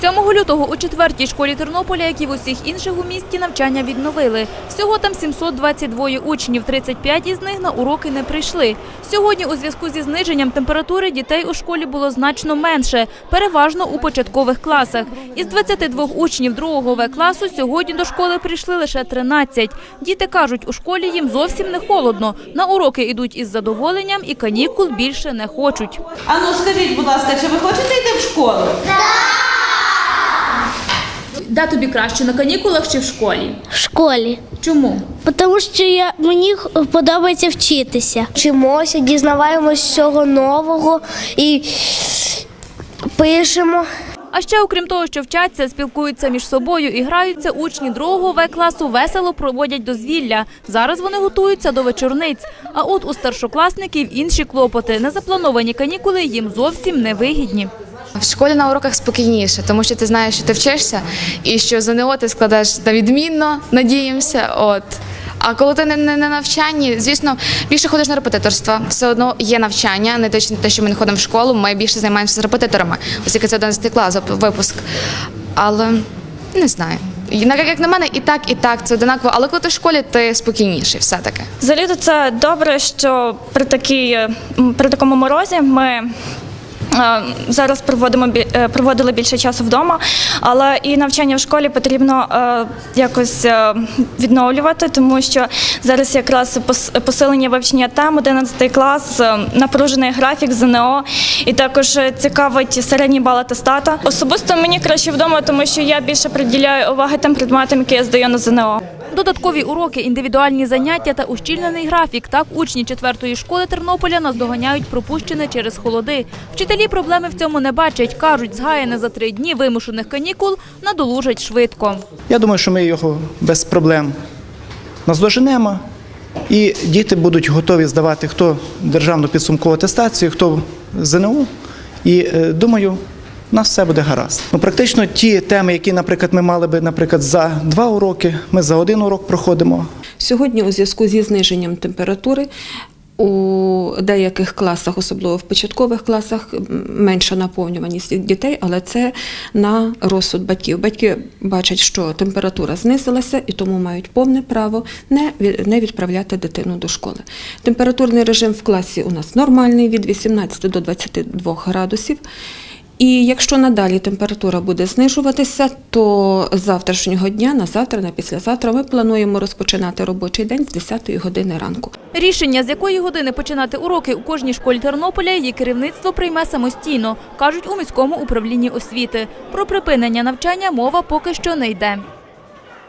7 лютого у четвертій школі Тернополя, як і в усіх інших у місті, навчання відновили. Всього там 722 учнів, 35 із них на уроки не прийшли. Сьогодні у зв'язку зі зниженням температури дітей у школі було значно менше, переважно у початкових класах. Із 22 учнів другого В класу сьогодні до школи прийшли лише 13. Діти кажуть, у школі їм зовсім не холодно. На уроки йдуть із задоволенням і канікул більше не хочуть. Ану, скажіть, будь ласка, чи ви хочете йти в школу? Де тобі краще на канікулах чи в школі? В школі. Чому? Тому що я, мені подобається вчитися. Вчимося, дізнаваємось всього нового і пишемо. А ще, окрім того, що вчаться, спілкуються між собою і граються, учні другого В класу весело проводять дозвілля. Зараз вони готуються до вечорниць. А от у старшокласників інші клопоти. Незаплановані канікули їм зовсім не вигідні. В школі на уроках спокійніше, тому що ти знаєш, що ти вчишся, і що ЗНО ти складаєш на відмінно, надіємося. От. А коли ти не, на навчанні, звісно, більше ходиш на репетиторство. Все одно є навчання, не що- те, що ми не ходимо в школу, ми більше займаємося з репетиторами, оскільки це 11 клас випуск. Але не знаю. Як на мене, і так, і так, це одинаково. Але коли ти в школі, ти спокійніший все-таки. Взагалі-то це добре, що при такій при такому морозі ми. Е, Зараз проводимо е, проводили більше часу вдома, але і навчання в школі потрібно е, якось відновлювати, тому що зараз якраз посилення вивчення тем, 11 клас, напружений графік ЗНО, і також цікавить середній бал атестата. Особисто мені краще вдома, тому що я більше приділяю уваги тим предметам, які я здаю на ЗНО. Додаткові уроки, індивідуальні заняття та ущільнений графік. Так учні четвертої школи Тернополя наздоганяють пропущене через холоди. Вчителі проблеми в цьому не бачать. Кажуть, згаяне за три дні вимушених канікул надолужать швидко. Я думаю, що ми його без проблем наздоженемо, і діти будуть готові здавати хто державну підсумкову атестацію, хто ЗНО. І е, думаю, у нас все буде гаразд. Ну, практично ті теми, які, наприклад, ми мали би, наприклад, за два уроки, ми за один урок проходимо. Сьогодні у зв'язку зі зниженням температури у деяких класах, особливо в початкових класах, менша наповнюваність дітей, але це на розсуд батьків. Батьки бачать, що температура знизилася і тому мають повне право не, відправляти дитину до школи. Температурний режим в класі у нас нормальний від 18 до 22 градусів. І якщо надалі температура буде знижуватися, то з завтрашнього дня на завтра, на післязавтра ми плануємо розпочинати робочий день з 10 години ранку. Рішення, з якої години починати уроки у кожній школі Тернополя, її керівництво прийме самостійно, кажуть у міському управлінні освіти. Про припинення навчання мова поки що не йде.